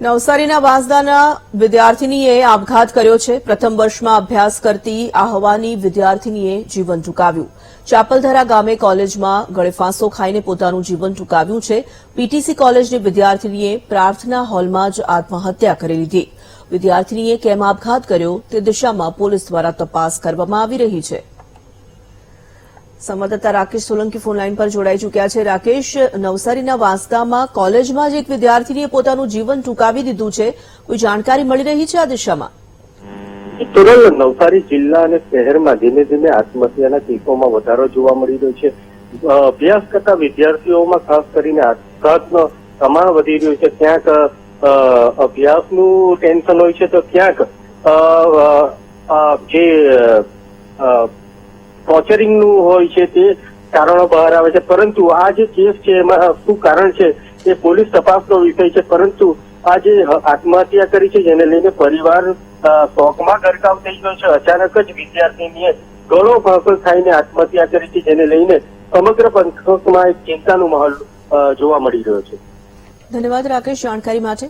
નવસારીના વાંસદાના વિદ્યાર્થીનીએ આપઘાત કર્યો છે. પ્રથમ વર્ષમાં અભ્યાસ કરતી આહવાની વિદ્યાર્થીનીએ જીવન ટૂંકાવ્યું. ચાપલધરા ગામે કોલેજમાં ગળેફાંસો ખાઈને પોતાનું જીવન ટૂંકાવ્યું છે. પીટીસી કોલેજની વિદ્યાર્થીનીએ પ્રાર્થના હોલમાં જ આત્મહત્યા કરી લીધી. વિદ્યાર્થીનીએ કેમ આપઘાત કર્યો તે દિશામાં પોલીસ દ્વારા તપાસ કરવામાં આવી રહી છે. સંવાદદાતા રાકેશ સોલંકી ફોનલાઈન પર જોડાઈ ચૂક્યા છે. રાકેશ, નવસારીના વાંસદામાં કોલેજમાં જ એક વિદ્યાર્થીનીએ પોતાનું જીવન ટૂંકાવી દીધું છે. કોઈ જાણકારી મળી રહી છે આ દિશામાં? તુરલ નવસારી જિલ્લા અને શહેરમાં ધીમે ધીમે આત્મહત્યાના કેસોમાં વધારો જોવા મળી રહ્યો છે. અભ્યાસ કરતા વિદ્યાર્થીઓમાં ખાસ કરીને આપઘાતનો પ્રમાણ વધી રહ્યું છે. ક્યાંક અભ્યાસનું ટેન્શન હોય છે તો ક્યાંક જે ટોર્ચરિંગનું હોય છે તે કારણો બહાર આવે છે. પરંતુ આ જે કેસ છે એમાં શું કારણ છે એ પોલીસ તપાસનો વિષય છે. પરંતુ આ જે આત્મહત્યા કરી છે જેને લઈને પરિવાર શોકમાં ગરકાવ થઈ ગયો છે. અચાનક જ વિદ્યાર્થીનીએ ગળો ફાંસો ખાઈને આત્મહત્યા કરી છે જેને લઈને સમગ્ર પંથકમાં એક ચિંતાનો માહોલ જોવા મળી રહ્યો છે. ધન્યવાદ, રાકેશ. જાણકારી માટે